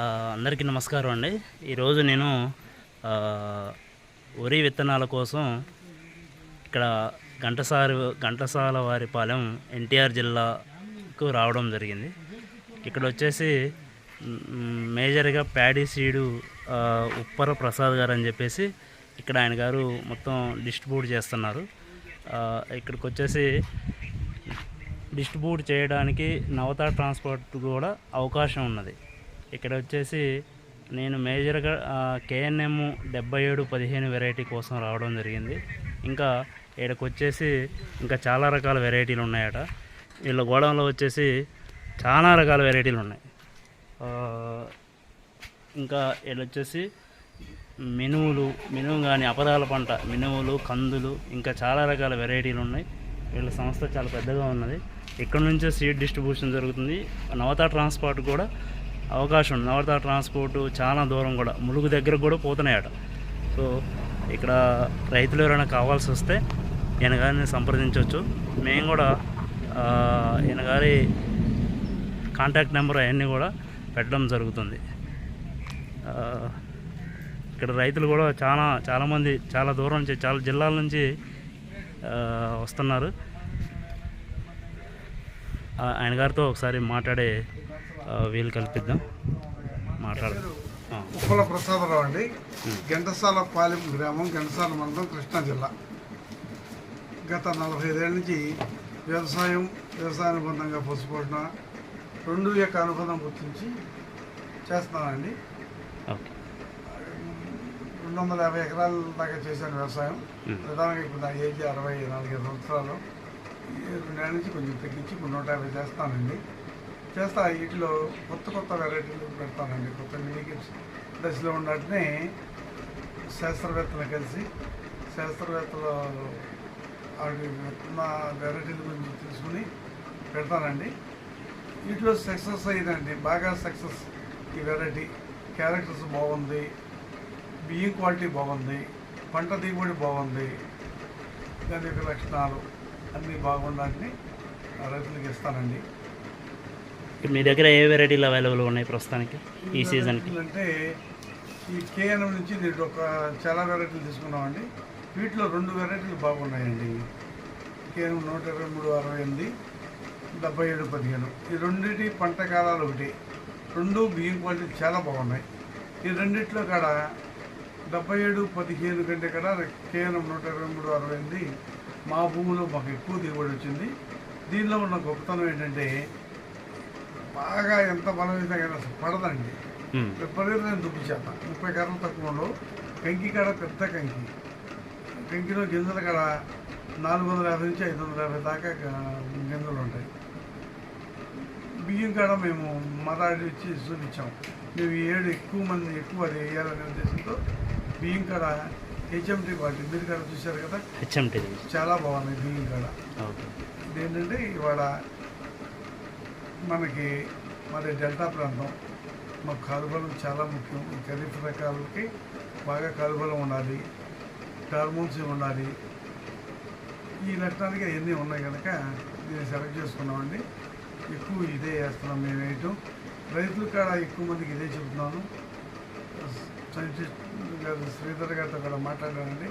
అందరికీ నమస్కారం అండి. ఈరోజు నేను వరి విత్తనాల కోసం ఇక్కడ ఘంటసారి ఘంటసాల వారిపాలెం ఎన్టీఆర్ జిల్లాకు రావడం జరిగింది. ఇక్కడ వచ్చేసి మేజర్గా ప్యాడీ సీడు ఉప్పర ప్రసాద్ గారు అని చెప్పేసి ఇక్కడ ఆయన గారు మొత్తం డిస్ట్రిబ్యూట్ చేస్తున్నారు. ఇక్కడికి వచ్చేసి డిస్ట్రిబ్యూట్ చేయడానికి నవత ట్రాన్స్పోర్ట్ కూడా అవకాశం ఉన్నది. ఇక్కడ వచ్చేసి నేను మేజర్గా కేఎన్ఎం డెబ్బై ఏడు పదిహేను వెరైటీ కోసం రావడం జరిగింది. ఇంకా ఇక్కడికి వచ్చేసి ఇంకా చాలా రకాల వెరైటీలు ఉన్నాయట. వీళ్ళ గోడంలో వచ్చేసి చాలా రకాల వెరైటీలు ఉన్నాయి. ఇంకా వీళ్ళు వచ్చేసి మినువులు మినువు కానీ అపరాల పంట మినువులు కందులు ఇంకా చాలా రకాల వెరైటీలు ఉన్నాయి. వీళ్ళ సంస్థ చాలా పెద్దగా ఉన్నది. ఇక్కడ నుంచే సీడ్ డిస్ట్రిబ్యూషన్ జరుగుతుంది. నవత ట్రాన్స్పోర్ట్ కూడా అవకాశం ఉంది. ట్రాన్స్పోర్ట్ చాలా దూరం కూడా. ములుగు దగ్గర కూడా పోతున్నాయట. సో ఇక్కడ రైతులు ఎవరైనా కావాల్సి వస్తే ఈయన గారిని సంప్రదించవచ్చు. మేము కూడా ఆ, కాంటాక్ట్ నెంబర్ అవన్నీ కూడా పెట్టడం జరుగుతుంది. ఇక్కడ రైతులు కూడా చాలా చాలామంది చాలా దూరం నుంచి చాలా జిల్లాల నుంచి వస్తున్నారు. ఆయన గారితో ఒకసారి మాట్లాడే వీలు కల్పిద్దాం. మాట్లాడదాం. ఉప్పల ప్రసాదరావు అండి. ఘంటసాల పాలెం గ్రామం ఘంటసాల మండలం కృష్ణా జిల్లా. గత నలభై ఐదేళ్ళ నుంచి వ్యవసాయం వ్యవసాయ అనుబంధంగా పసుపోడిన రెండు యొక్క అనుబంధం గుర్తించి చేస్తున్నానండి. రెండు వందల యాభై ఎకరాల దాకా చేశాను వ్యవసాయం. ప్రధానంగా ఇప్పుడు నా ఏజ్ అరవై నాలుగైదు సంవత్సరాలు. రెండేళ్ళ నుంచి కొంచెం తగ్గించి నూట యాభై చేస్తానండి. చేస్తా వీటిలో కొత్త కొత్త వెరైటీలు పెడతానండి కొత్త మినికిట్స్ దశలో ఉన్నట్టునే శాస్త్రవేత్తలు కలిసి శాస్త్రవేత్తలు వాటి ఉన్న వెరైటీల గురించి తెలుసుకుని పెడతానండి. వీటిలో సక్సెస్ అయిందండి బాగా సక్సెస్ ఈ వెరైటీ క్యారెక్టర్స్ బాగుంది బియ్యం క్వాలిటీ బాగుంది పంట దిగుబడి బాగుంది దాని యొక్క లక్షణాలు అన్నీ బాగుండాలని రైతులకు ఇస్తానండి. మీ దగ్గర ఏ వెరైటీలు అవైలబుల్ ఉన్నాయి ప్రస్తుతానికి ఈ సీజన్కి? అంటే ఈ కేఎన్ఎం నుంచి దీంట్లో ఒక చాలా వెరైటీలు తీసుకున్నామండి. వీటిలో రెండు వెరైటీలు బాగున్నాయండి. కేఎన్ఎం నూట ఇరవై మూడు అరవై ఎనిమిది డెబ్బై ఏడు పదిహేను. ఈ రెండింటి పంట కాలాలు ఒకటి. రెండు బియ్యం క్వాలిటీ చాలా బాగున్నాయి. ఈ రెండిట్లో కాడ డెబ్బై ఏడు పదిహేను కంటే కూడా కేవలం నూట ఇరవై మూడు అరవై ఎనిమిది మా భూమిలో మాకు ఎక్కువ దిగుబడి వచ్చింది. దీనిలో ఉన్న గొప్పతనం ఏంటంటే బాగా ఎంత బలమైనా కానీ పడదండి. విపరీతమైన దుబ్బు చేత. ముప్పై కర్రలు తక్కువ ఉండవు. కంకి కాడ పెద్ద కంకి కంకిలో గింజల కాడ నాలుగు వందల యాభై నుంచి ఐదు వందల యాభై దాకా గింజలు ఉంటాయి. బియ్యం కాడ మేము మరాడి ఇచ్చి చూపించాం మేము ఏడు ఎక్కువ మంది ఎక్కువ అది వేయాలనే ఉద్దేశంతో బియ్యం కాడ హెచ్ఎంటీ వాటి మీరు కాడ చూశారు కదా? హెచ్ఎంటీ చాలా బాగున్నాయి బియ్యం కాడ. ఇదేంటంటే ఇవాళ మనకి మరి డెల్టా ప్రాంతం మాకు కాలుబలం చాలా ముఖ్యం. ఈ ఖరీఫ్ రకాలకి బాగా కాలుబలం ఉండాలి హార్మోన్స్ ఉండాలి. ఈ లక్షణాలకి అవన్నీ ఉన్నాయి కనుక దీన్ని సెలెక్ట్ చేసుకున్నామండి. ఎక్కువ ఇదే వేస్తున్నాం మేము వేయటం. రైతులు కాడ ఎక్కువ మందికి ఇదే చెబుతున్నాను. సైంటిస్ట్ గారు శ్రీధర్ గారితో కూడా మాట్లాడానండి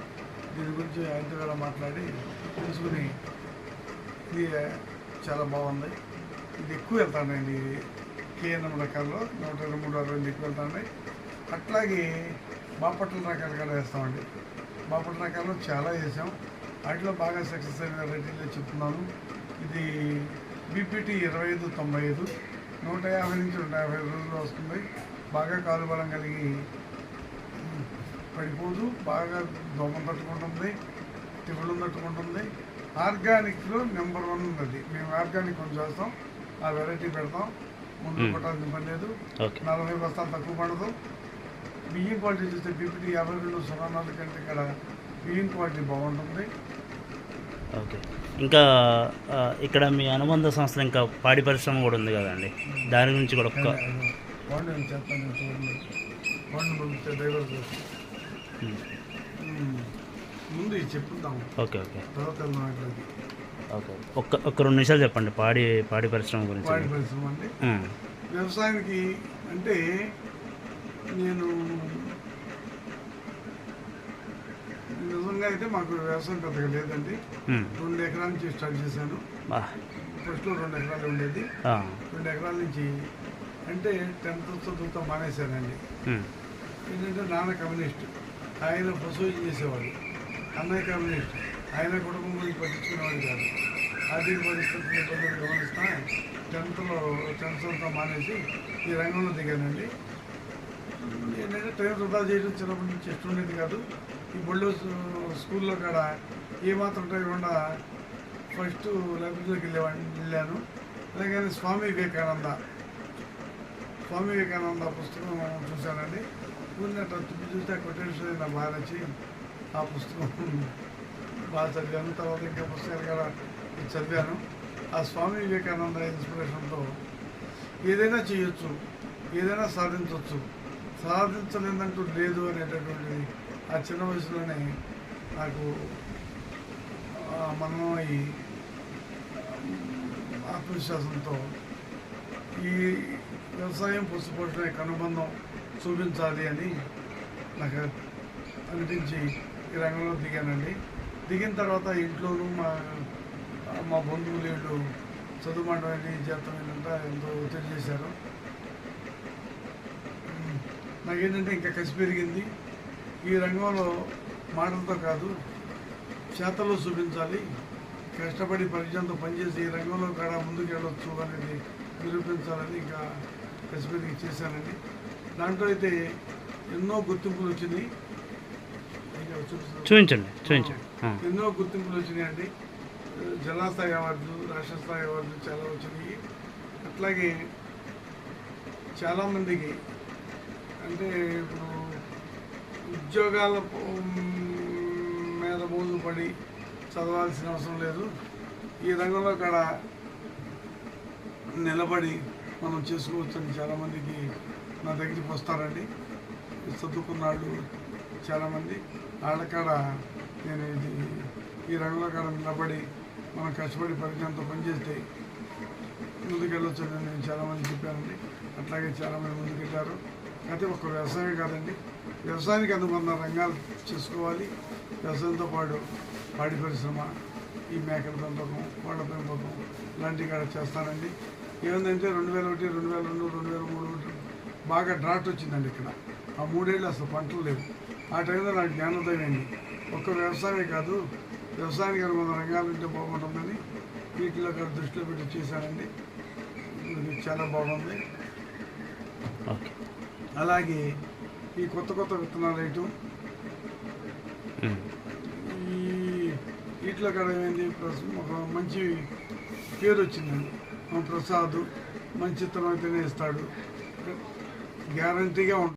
దీని గురించి ఆయనతో కూడా మాట్లాడి తెలుసుకుని ఇది చాలా బాగుంది. ఇది ఎక్కువ వెళ్తానండి కేఎన్ఎం రకాల్లో నూట ఇరవై మూడు అరవై ఎక్కువ వెళ్తానండి అట్లాగే బాపట్ల రకాలు కూడా వేస్తామండి. బాపట్ల రకాల్లో చాలా వేసాం. వాటిలో బాగా సక్సెస్ అయిన రేటింగ్లో చెప్తున్నాను. ఇది బీపీటీ ఇరవై ఐదు తొంభై ఐదు. నూట యాభై నుంచి నూట యాభై రోజులు వస్తుంది. బాగా కాలుబలం కలిగి పడిపోదు. బాగా దోమలు తట్టుకుంటుంది తెగుళ్ళు తట్టుకుంటుంది ఆర్గానిక్లో నెంబర్ వన్ ఉన్నది. మేము ఆర్గానిక్ కొంచెం చేస్తాం. ఆ వెరైటీ పెడతాం. ముందు మ్మ్. కొట్టాల్సిన పని లేదు. ఓకే నలభై బస్తాలు తక్కువ పడదు. బియ్యం క్వాలిటీ చూస్తే బీపీటీ యాభై రెండు సున్నా నాలుగు కంటే ఇక్కడ బియ్యం క్వాలిటీ బాగుంటుంది. ఓకే ఇంకా ఇక్కడ మీ అనుబంధ సంస్థ ఇంకా పాడి పరిశ్రమ కూడా ఉంది కదండి. దాని గురించి కూడా ఒక్క మ్మ్. ముందు ఇది చెప్పుదాం ఓకే ఓకే తర్వాత ఒక్క ఒక్క రెండు నిమిషాలు చెప్పండి పాడి పాడి పరిశ్రమ గురించి. పాడి పరిశ్రమ అంటే. వ్యవసాయానికి అంటే నేను నిజంగా అయితే మాకు వ్యవసాయం పెద్దగా లేదండి. రెండు ఎకరాల నుంచి స్టార్ట్ చేశాను. ఫస్ట్లో రెండు ఎకరాలు ఉండేది. రెండు ఎకరాల నుంచి అంటే టెన్త్ చదువుతా మానేశానండి. ఏంటంటే నాన్న కమ్యూనిస్ట్. ఆయన పశువు చేసేవాడు. అన్నయ్య కమ్యూనిస్ట్. ఆయన కుటుంబం గురించి పట్టించుకునేవాడు కాదు. ఆర్థిక పరిస్థితులు ఇబ్బందులు గమనిస్తా టెన్త్లో టెన్త్తో మానేసి ఈ రంగంలో దిగానండి. ఏంటంటే టైం వృధా చేయడం చిన్నప్పటి నుంచి ఇష్టం ఉండేది కాదు. ఈ బళ్ళు స్కూల్లో కాడ ఏమాత్రం టైం ఫస్ట్ లైబ్రరీలోకి వెళ్ళేవాడిని వెళ్ళాను. అలాగే స్వామి వివేకానంద స్వామి వివేకానంద పుస్తకం చూశానండి. ఉన్నట్టు చూస్తే ఆ కొటేషన్ నాకు బాగా నచ్చి ఆ పుస్తకం బాగా చదివాను తర్వాత ఇంకా పుస్తకాలు కూడా చదివాను. ఆ స్వామి వివేకానంద ఇన్స్పిరేషన్తో ఏదైనా చేయొచ్చు ఏదైనా సాధించవచ్చు సాధించలేదంటూ లేదు అనేటటువంటిది ఆ చిన్న వయసులోనే నాకు మనం మనమై ఆత్మవిశ్వాసంతో ఈ వ్యవసాయం పశుపోషణ యొక్క అనుబంధం చూపించాలి అని నాకు అనిపించి ఈ రంగంలో దిగానండి. దిగిన తర్వాత ఇంట్లోనూ మా మా బంధువులు వీళ్ళు చదువుమంటం ఏంటి జీతం ఏంటంటే ఎంతో ఒత్తిడి చేశారు. నాకేంటంటే ఇంకా కసి పెరిగింది. ఈ రంగంలో మాటలతో కాదు చేతల్లో చూపించాలి. కష్టపడి పరిచయంతో పనిచేసి ఈ రంగంలో కూడా ముందుకు వెళ్ళొచ్చు అనేది నిరూపించాలని ఇంకా కసి పెరిగి చేశానండి దాంట్లో అయితే ఎన్నో గుర్తింపులు వచ్చినాయి చూపించండి చూపించండి. ఎన్నో గుర్తింపులు వచ్చినాయండి జిల్లా స్థాయి అవార్డులు రాష్ట్ర స్థాయి అవార్డులు చాలా వచ్చినాయి. అట్లాగే చాలామందికి అంటే ఇప్పుడు ఉద్యోగాల మీద మోజు పడి చదవాల్సిన అవసరం లేదు. ఈ రంగంలో కాడ నిలబడి మనం చేసుకోవచ్చని చాలామందికి నా దగ్గరికి వస్తారండి. చదువుకున్న వాళ్ళు చాలామంది వాళ్ళ కాడ నేను ఇది ఈ రంగంలో కాడ నిలబడి మనం కష్టపడి పరిజ్ఞానంతో పనిచేస్తే ముందుకెళ్ళొచ్చని నేను చాలామంది చెప్పానండి. అట్లాగే చాలామంది ముందుకెళ్ళారు అయితే ఒక వ్యవసాయం కాదండి. వ్యవసాయానికి అందుకున్న రంగాలు చేసుకోవాలి. వ్యవసాయంతో పాటు పాడి పరిశ్రమ ఈ మేకల పెంపకం కోళ్ళ పెంపకం ఇలాంటివి కూడా చేస్తానండి. ఏమైందంటే రెండు వేల ఒకటి రెండు వేల రెండు రెండు వేల మూడు బాగా డ్రాట్ వచ్చిందండి ఇక్కడ. ఆ మూడేళ్ళు అసలు పంటలు లేవు. ఆ టైంలో నాకు జ్ఞానోదయం అయింది ఒక్క వ్యవసాయమే కాదు వ్యవసాయానికి అనుకున్న రంగాలు ఉంటే బాగుంటుందని వీటిలో దృష్టిలో పెట్టి చేశానండి. చాలా బాగుంది. అలాగే ఈ కొత్త కొత్త విత్తనాలు వేయటం. ఈ వీటిలో కూడా ఏమైంది? ఒక మంచి పేరు వచ్చిందండి. ప్రసాద్ మంచి విత్తనం అయితేనే ఇస్తాడు. గ్యారంటీగా ఉంటుంది